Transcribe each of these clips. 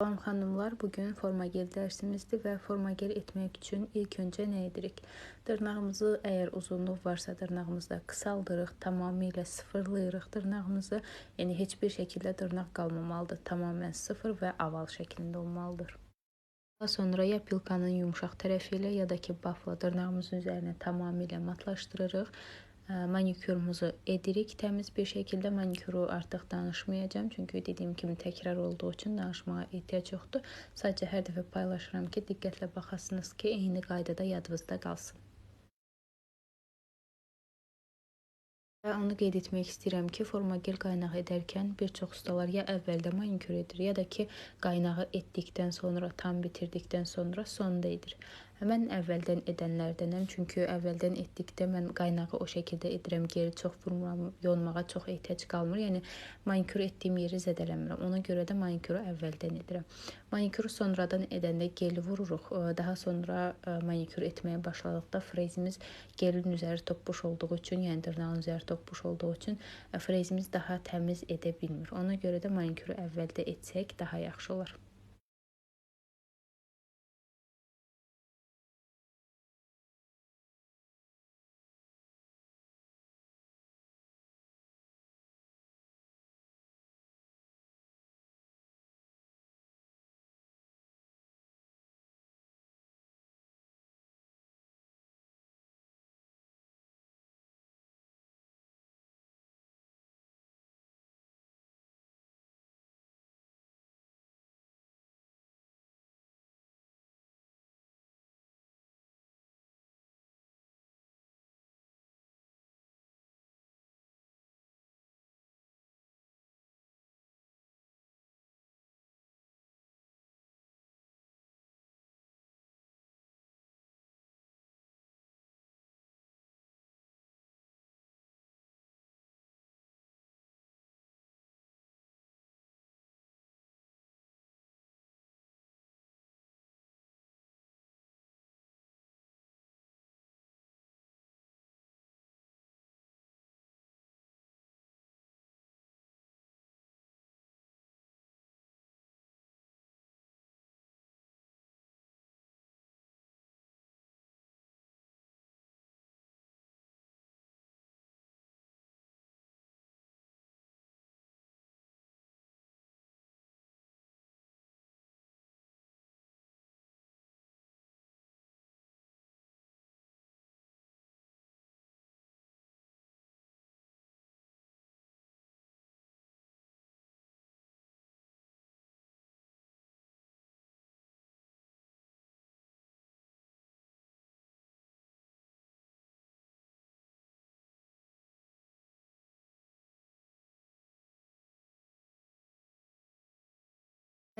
Salam xanımlar, bugün formagel dərsimizdir və formagel etmək üçün ilk öncə nə edirik? Dırnağımızı əgər uzunluq varsa dırnağımızda qısaldırıq, tamamilə sıfırlayırıq dırnağımızı. Yəni heç bir şəkildə dırnaq qalmamalıdır. Tamamilə sıfır və oval şəklində olmalıdır. Daha sonra ya pilkanın yumşaq tərəfi ilə ya da ki bafla dırnağımızın üzərinə tamamilə matlaşdırırıq manikyurumuzu edirik təmiz bir şəkildə. Manikuru artıq danışmayacağam, çünki dediyim kimi təkrar olduğu üçün danışmağa ehtiyac yoxdur. Sadəcə hər dəfə paylaşıram ki, diqqətlə baxasınız ki, eyni qaydada yadınızda qalsın. Və onu qeyd etmək istəyirəm ki, formagel qaynağı edərkən bir çox ustalar ya əvvəldə manikür edir, ya da ki, qaynağı etdikdən sonra, tam bitirdikdən sonra sonda edir. Mən əvvəldən edənlərdənəm, çünki əvvəldən etdikdə mən qaynağı o şəkildə edirəm, geri çox vurmuram, yonmağa çox ehtiyac qalmır. Yəni manikür etdiyim yeri zədələmirəm. Ona görə də manikürü əvvəldən edirəm. Manikürü sonradan edəndə gel vururuq. Daha sonra manikür etməyə başladıqda frezimiz gelin üzəri topbuş olduğu üçün, yəni dırnağın üzəri topbuş olduğu üçün frezimiz daha təmiz edə bilmir. Ona görə də manikürü əvvəldə etsək daha yaxşı olar.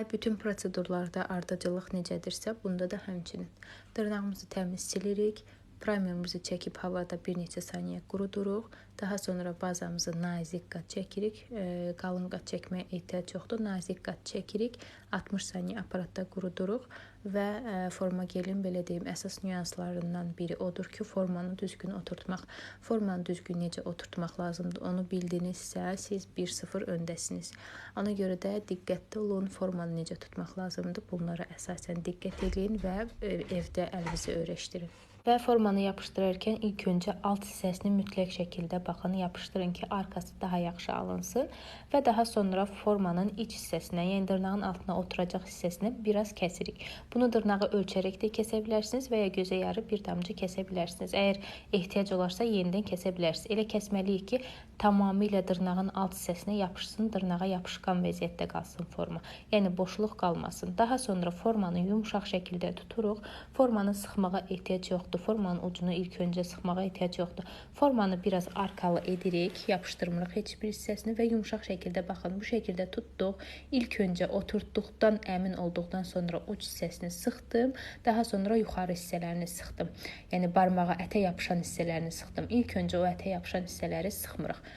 Və bütün prosedurlarda ardıcıllıq necədirsə, bunda da həmçinin. Dırnağımızı təmiz silirik, primerimizi çəkib havada bir neçə saniyə quruduruq. Daha sonra bazamızı nazik qat çəkirik. E, qalın qat çəkməyə ehtiyac yoxdur. Nazik qat çəkirik. 60 saniyə aparatda quruduruq və e, forma gelin belə deyim, əsas nüanslarından biri odur ki, formanı düzgün oturtmaq. Formanı düzgün necə oturtmaq lazımdır, onu bildinizsə, siz 1-0 öndəsiniz. Ona görə də diqqətli olun, formanı necə tutmaq lazımdır. Bunlara əsasən diqqət edin və evdə əlinizi öyrəşdirin. Və formanı yapışdırarkən ilk öncə alt hissəsini mütləq şəkildə baxın, yapışdırın ki, arxası daha yaxşı alınsın və daha sonra formanın iç hissəsinə, yəni dırnağın altına oturacaq hissəsinə biraz kəsirik. Bunu dırnağı ölçərək də kəsə bilərsiniz və ya gözə yarı bir damcı kəsə bilərsiniz. Əgər ehtiyac olarsa yenidən kəsə bilərsiniz. Elə kəsməliyik ki, tamamilə dırnağın alt hissəsinə yapışsın, dırnağa yapışqan vəziyyətdə qalsın forma. Yəni boşluq qalmasın. Daha sonra formanı yumşaq şəkildə tuturuq. Formanı sıxmağa ehtiyac yoxdur. Formanın ucunu ilk öncə sıxmağa ehtiyac yoxdur. Formanı biraz arkalı edirik, yapışdırmırıq heç bir hissəsini və yumşaq şəkildə baxın, bu şəkildə tutduq. İlk öncə oturtduqdan əmin olduqdan sonra uc hissəsini sıxdım, daha sonra yuxarı hissələrini sıxdım. Yəni barmağa ətə yapışan hissələrini sıxdım. İlk öncə o ətə yapışan hissələri sıxmırıq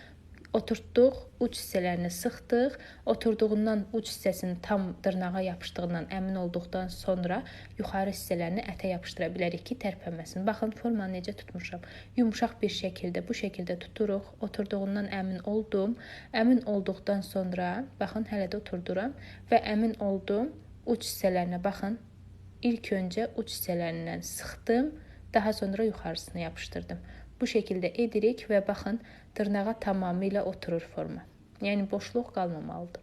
oturtduq, uc hissələrini sıxdıq. Oturduğundan uc hissəsinin tam dırnağa yapışdığından əmin olduqdan sonra yuxarı hissələrini ətə yapışdıra bilərik ki, tərpənməsin. Baxın, formanı necə tutmuşam. Yumşaq bir şəkildə bu şəkildə tuturuq. Oturduğundan əmin oldum. Əmin olduqdan sonra baxın hələ də oturduram və əmin oldum uç hissələrinə baxın. İlk öncə uç hissələrindən sıxdım, daha sonra yuxarısına yapışdırdım. Bu şəkildə edirik və baxın, dırnağa tamamilə oturur forma. Yəni boşluq qalmamalıdır.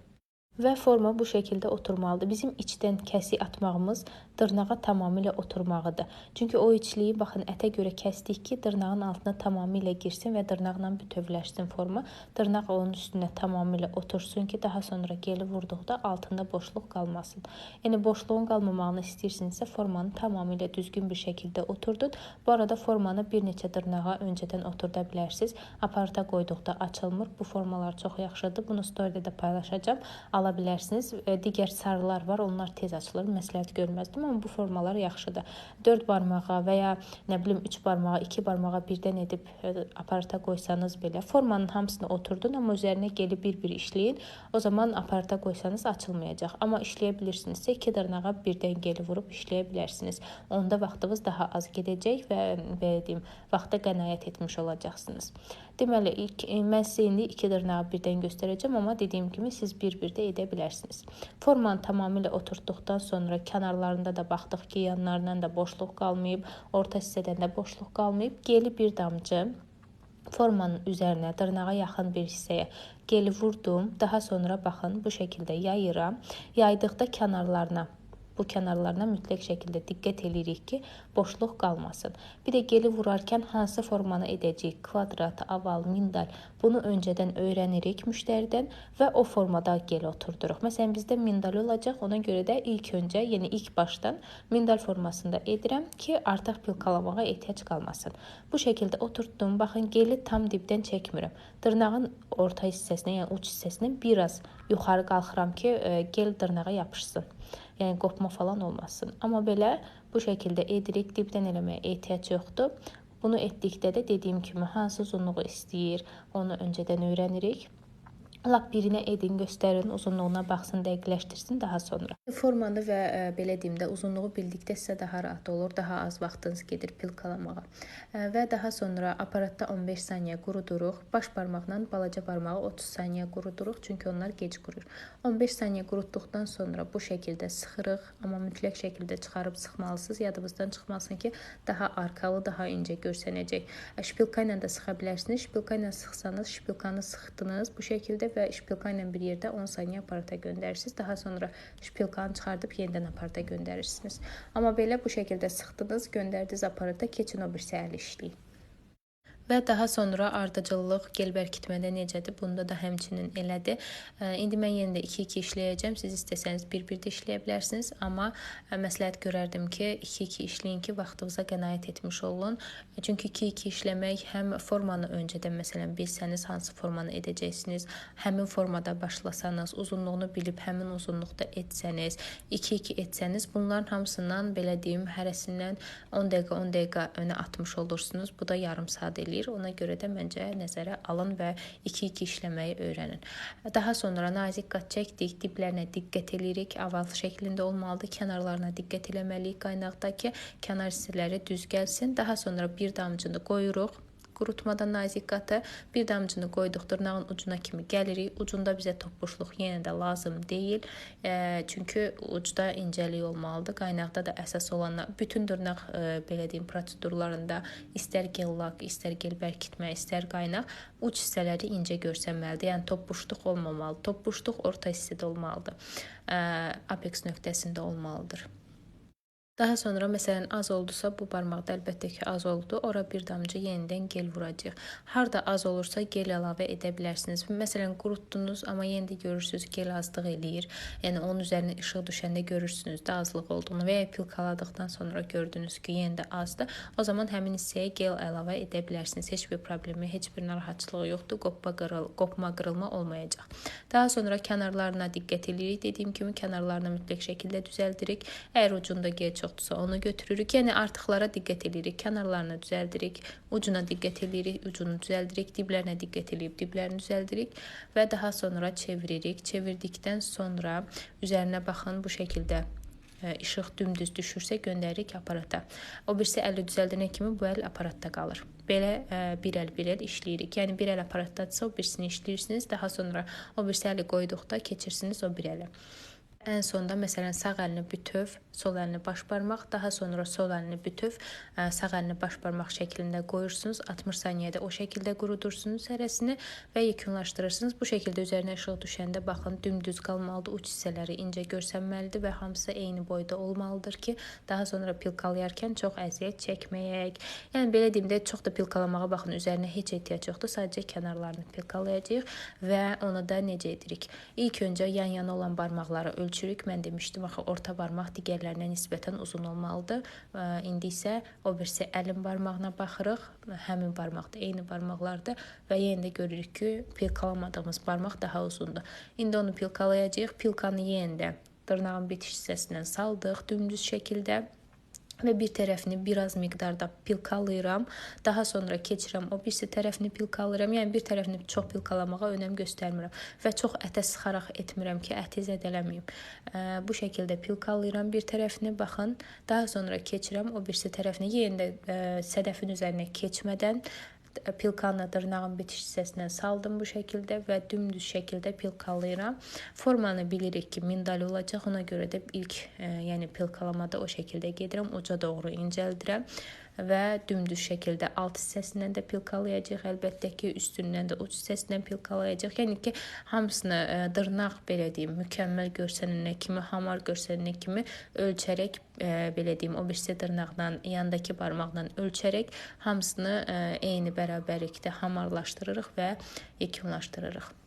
Və forma bu şəkildə oturmalıdır. Bizim içdən kəsik atmağımız dırnağa tamamilə oturmağıdır. Çünki o içliyi baxın ətə görə kəsdik ki, dırnağın altına tamamilə girsin və dırnaqla bütövləşsin forma. Dırnaq onun üstünə tamamilə otursun ki, daha sonra geli vurduqda altında boşluq qalmasın. Yəni boşluğun qalmamağını istəyirsinizsə, formanı tamamilə düzgün bir şəkildə oturdun. Bu arada formanı bir neçə dırnağa öncədən oturda bilərsiniz. Aparata qoyduqda açılmır. Bu formalar çox yaxşıdır. Bunu storydə də paylaşacağam. Ala ala bilərsiniz. E, digər sarılar var, onlar tez açılır. Məsləhət görməzdim, amma bu formalar yaxşıdır. 4 barmağa və ya nə bilim 3 barmağa, 2 barmağa birdən edib e, aparata qoysanız belə formanın hamısını oturdun, amma üzərinə gelib bir-bir işləyin. O zaman aparata qoysanız açılmayacaq. Amma işləyə bilirsinizsə 2 dırnağa birdən geli vurub işləyə bilərsiniz. Onda vaxtınız daha az gedəcək və belə deyim, vaxta qənaət etmiş olacaqsınız. Deməli, ilk e, mən sizə indi 2 dırnağı birdən göstərəcəm, amma dediyim kimi siz bir-bir də edə bilərsiniz. Formanı tamamilə oturtduqdan sonra kənarlarında da baxdıq ki, yanlarından da boşluq qalmayıb, orta hissədən də boşluq qalmayıb. Geli bir damcı formanın üzərinə dırnağa yaxın bir hissəyə geli vurdum. Daha sonra baxın bu şəkildə yayıram. Yaydıqda kənarlarına bu kənarlarına mütləq şəkildə diqqət eləyirik ki, boşluq qalmasın. Bir də geli vurarkən hansı formanı edəcəyik? Kvadrat, oval, mindal. Bunu öncədən öyrənirik müştəridən və o formada gel oturduruq. Məsələn, bizdə mindal olacaq. Ona görə də ilk öncə, yəni ilk başdan mindal formasında edirəm ki, artıq pilkalamağa ehtiyac qalmasın. Bu şəkildə oturtdum. Baxın, geli tam dibdən çəkmirəm. Dırnağın orta hissəsinə, yəni uc hissəsindən biraz yuxarı qalxıram ki, e, gel dırnağa yapışsın yəni qopma falan olmasın. Amma belə bu şəkildə edirik, dibdən eləməyə ehtiyac yoxdur. Bunu etdikdə də dediyim kimi hansı uzunluğu istəyir, onu öncədən öyrənirik. Lap birinə edin, göstərin, uzunluğuna baxsın, dəqiqləşdirsin daha sonra. Formanı və ə, e, belə deyim də uzunluğu bildikdə sizə daha rahat olur, daha az vaxtınız gedir pilkalamağa. Ə, e, və daha sonra aparatda 15 saniyə quruduruq. Baş barmaqla balaca barmağı 30 saniyə quruduruq, çünki onlar gec qurur. 15 saniyə qurutduqdan sonra bu şəkildə sıxırıq, amma mütləq şəkildə çıxarıb sıxmalısınız. Yadınızdan çıxmasın ki, daha arkalı, daha incə görsənəcək. Şpilka ilə də sıxa bilərsiniz. Şpilka ilə sıxsanız, şpilkanı sıxdınız bu şəkildə və şpilka ilə bir yerdə 10 saniyə aparata göndərirsiniz. Daha sonra şpilkanı çıxardıb yenidən aparata göndərirsiniz. Amma belə bu şəkildə sıxdınız, göndərdiniz aparata, keçin o birisi əl işləyin və daha sonra ardıcıllıq gel bərkitmədə necədir? Bunda da həmçinin elədir. İndi mən yenə də 2-2 işləyəcəm. Siz istəsəniz bir-bir də işləyə bilərsiniz, amma məsləhət görərdim ki, 2-2 işləyin ki, vaxtınıza qənaət etmiş olun. Çünki 2-2 işləmək həm formanı öncədən məsələn bilsəniz hansı formanı edəcəksiniz, həmin formada başlasanız, uzunluğunu bilib həmin uzunluqda etsəniz, 2-2 etsəniz, bunların hamısından belə deyim, hərəsindən 10 dəqiqə 10 dəqiqə önə atmış olursunuz. Bu da yarım saat eləyir eləyir. Ona görə də məncə nəzərə alın və 2-2 işləməyi öyrənin. Daha sonra nazik qat çəkdik, diblərinə diqqət eləyirik. Oval şəklində olmalıdır. Kənarlarına diqqət eləməliyik qaynaqdakı kənar hissələri düz gəlsin. Daha sonra bir damcını qoyuruq qurutmadan nazik qatı bir damcını qoyduq dırnağın ucuna kimi gəlirik. Ucunda bizə toppuşluq yenə də lazım deyil. E, çünki ucda incəlik olmalıdır. Qaynaqda da əsas olan bütün dırnaq e, belə deyim prosedurlarında istər gel lak, istər gel bərkitmə, istər qaynaq uc hissələri incə görsənməlidir. Yəni toppuşluq olmamalı. Toppuşluq orta hissədə olmalıdır. E, apex nöqtəsində olmalıdır. Daha sonra məsələn az oldusa bu barmaqda əlbəttə ki az oldu. Ora bir damcı yenidən gel vuracağıq. Harda az olursa gel əlavə edə bilərsiniz. Məsələn qurutdunuz, amma yenə də görürsüz gel azlıq eləyir. Yəni onun üzərinə işıq düşəndə görürsünüz də azlıq olduğunu və ya pilkaladıqdan sonra gördünüz ki, yenə də azdır. O zaman həmin hissəyə gel əlavə edə bilərsiniz. Heç bir problemi, heç bir narahatçılığı yoxdur. Qopma qırıl, qopma qırılma olmayacaq. Daha sonra kənarlarına diqqət eləyirik. Dediyim kimi kənarlarını mütləq şəkildə düzəldirik. Əgər ucunda gel çox yoxdursa onu götürürük. Yəni artıqlara diqqət eləyirik, kənarlarına düzəldirik, ucuna diqqət eləyirik, ucunu düzəldirik, diblərinə diqqət eləyib diblərini düzəldirik və daha sonra çeviririk. Çevirdikdən sonra üzərinə baxın bu şəkildə e, işıq dümdüz düşürsə göndəririk aparata. O birisi əli düzəldənə kimi bu əl aparatda qalır. Belə ə, e, bir əl bir əl işləyirik. Yəni bir əl aparatdadsa o birisini işləyirsiniz, daha sonra o birisi əli qoyduqda keçirsiniz o bir ələ. Ən sonda məsələn sağ əlini bütöv, sol əlini baş barmaq, daha sonra sol əlini bütöv, sağ əlini baş barmaq şəklində qoyursunuz. 60 saniyədə o şəkildə qurudursunuz hərəsini və yekunlaşdırırsınız. Bu şəkildə üzərinə işıq düşəndə baxın dümdüz qalmalıdır. Uç hissələri incə görsənməlidir və hamısı eyni boyda olmalıdır ki, daha sonra pilkalayarkən çox əziyyət çəkməyək. Yəni belə deyim də çox da pilkalamağa baxın üzərinə heç ehtiyac yoxdur. Sadəcə kənarlarını pilkalayacağıq və onu da necə edirik? İlk öncə yan-yana olan barmaqları ölçürük. Mən demişdim axı orta barmaq digərlərinə nisbətən uzun olmalıdır. İndi isə o birisi əlin barmağına baxırıq. Həmin barmaqda eyni barmaqlardır və yenə də görürük ki, pilkalamadığımız barmaq daha uzundur. İndi onu pilkalayacağıq. Pilkanı yenə də dırnağın bitiş hissəsindən saldıq dümdüz şəkildə və bir tərəfini biraz miqdarda pilkalayıram. Daha sonra keçirəm o birisi tərəfini pilkalayıram. Yəni bir tərəfini çox pilkalamağa önəm göstərmirəm və çox ətə sıxaraq etmirəm ki, əti zədələməyim. Bu şəkildə pilkalayıram bir tərəfini, baxın. Daha sonra keçirəm o birisi tərəfini yenə də sədəfin üzərinə keçmədən pilkanla dırnağın bitiş hissəsindən saldım bu şəkildə və dümdüz şəkildə pilkalayıram. Formanı bilirik ki, mindal olacaq. Ona görə də ilk, ə, yəni pilkalamada o şəkildə gedirəm, uca doğru incəldirəm və dümdüz şəkildə alt hissəsindən də pilkalayacağıq. Əlbəttə ki, üstündən də uc hissəsindən pilkalayacağıq. Yəni ki, hamısını ə, dırnaq belə deyim, mükəmməl görsənənə kimi, hamar görsənənə kimi ölçərək ə, belə deyim, o birisi dırnaqla, yandakı barmaqla ölçərək hamısını ə, eyni bərabərlikdə hamarlaşdırırıq və yekunlaşdırırıq.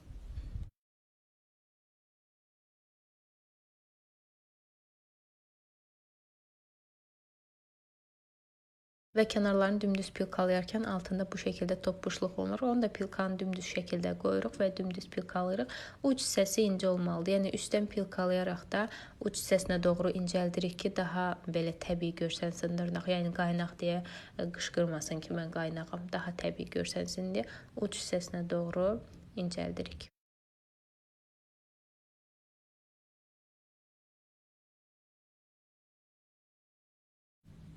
Və kənarlarını dümdüz pilkalayarkən altında bu şəkildə toppuşluq olur. Onu da pilkanı dümdüz şəkildə qoyuruq və dümdüz pilkalayırıq. Uc hissəsi incə olmalıdır. Yəni üstdən pilkalayaraq da uc hissəsinə doğru incəldirik ki, daha belə təbii görsənsin dırnaq. Yəni qaynaq deyə e, qışqırmasın ki, mən qaynağam. Daha təbii görsənsin deyə uc hissəsinə doğru incəldirik.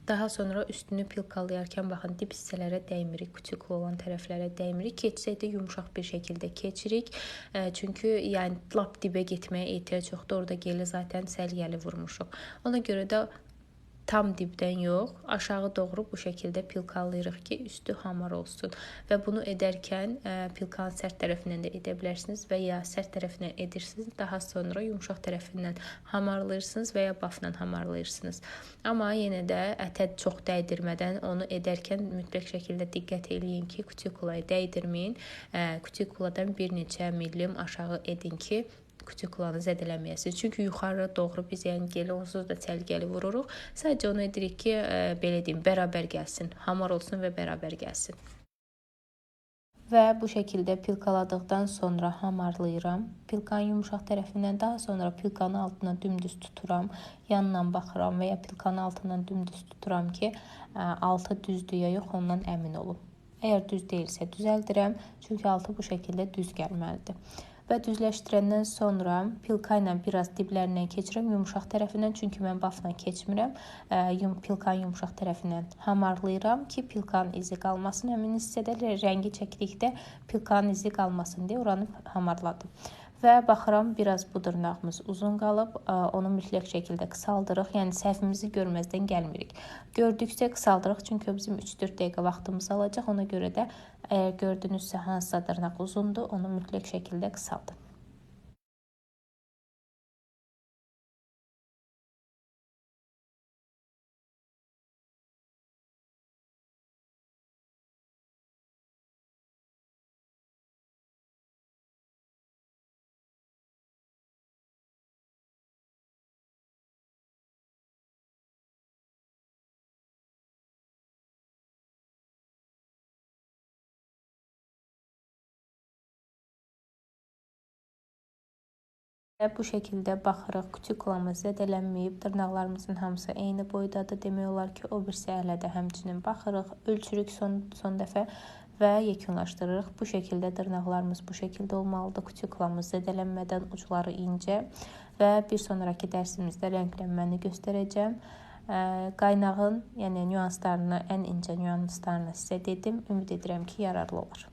Daha sonra üstünü pilkalayarkən baxın dip hissələrə dəymirik, küçüklə olan tərəflərə dəymirik. Keçsək də yumşaq bir şəkildə keçirik. Çünki yəni lap dibə getməyə ehtiyac yoxdur. Orada geli zaten səliyyəli vurmuşuq. Ona görə də tam dibdən yox, aşağı doğru bu şəkildə pilkalayırıq ki, üstü hamar olsun. Və bunu edərkən pilkanın sərt tərəfindən də edə bilərsiniz və ya sərt tərəfindən edirsiniz, daha sonra yumşaq tərəfindən hamarlayırsınız və ya bafla hamarlayırsınız. Amma yenə də ətə çox dəydirmədən onu edərkən mütləq şəkildə diqqət eləyin ki, kutikulaya dəydirməyin. Kutikuladan bir neçə millim aşağı edin ki, kutikulanı zədələməyəsiniz. Çünki yuxarı doğru biz yəni geli onsuz da çəlgəli vururuq. Sadəcə onu edirik ki, e, belə deyim, bərabər gəlsin, hamar olsun və bərabər gəlsin. Və bu şəkildə pilkaladıqdan sonra hamarlayıram. Pilkanın yumşaq tərəfindən daha sonra pilkanın altına dümdüz tuturam. Yandan baxıram və ya pilkanın altından dümdüz tuturam ki, e, altı düzdür ya yox, ondan əmin olum. Əgər düz deyilsə düzəldirəm, çünki altı bu şəkildə düz gəlməlidir və düzləşdirəndən sonra pilka ilə biraz diblərindən keçirəm yumşaq tərəfindən, çünki mən bafla keçmirəm. Yum pilkanın yumşaq tərəfindən hamarlayıram ki, pilkanın izi qalmasın. Həmin hissədə rəngi çəkdikdə pilkanın izi qalmasın deyə oranı hamarladım və baxıram biraz bu dırnağımız uzun qalıb, onu mütləq şəkildə qısaldırıq. Yəni səhvimizi görməzdən gəlmirik. Gördükcə qısaldırıq, çünki o bizim 3-4 dəqiqə vaxtımız alacaq. Ona görə də əgər gördünüzsə hansısa dırnaq uzundur, onu mütləq şəkildə qısaldın. Və bu şəkildə baxırıq, kutikulamız zədələnməyib, dırnaqlarımızın hamısı eyni boydadır. Demək olar ki, o birisi əhlə də həmçinin baxırıq, ölçürük son, son dəfə və yekunlaşdırırıq. Bu şəkildə dırnaqlarımız bu şəkildə olmalıdır. Kutikulamız zədələnmədən ucları incə və bir sonrakı dərsimizdə rənglənməni göstərəcəm. Qaynağın, yəni nüanslarını, ən incə nüanslarını sizə dedim. Ümid edirəm ki, yararlı olar.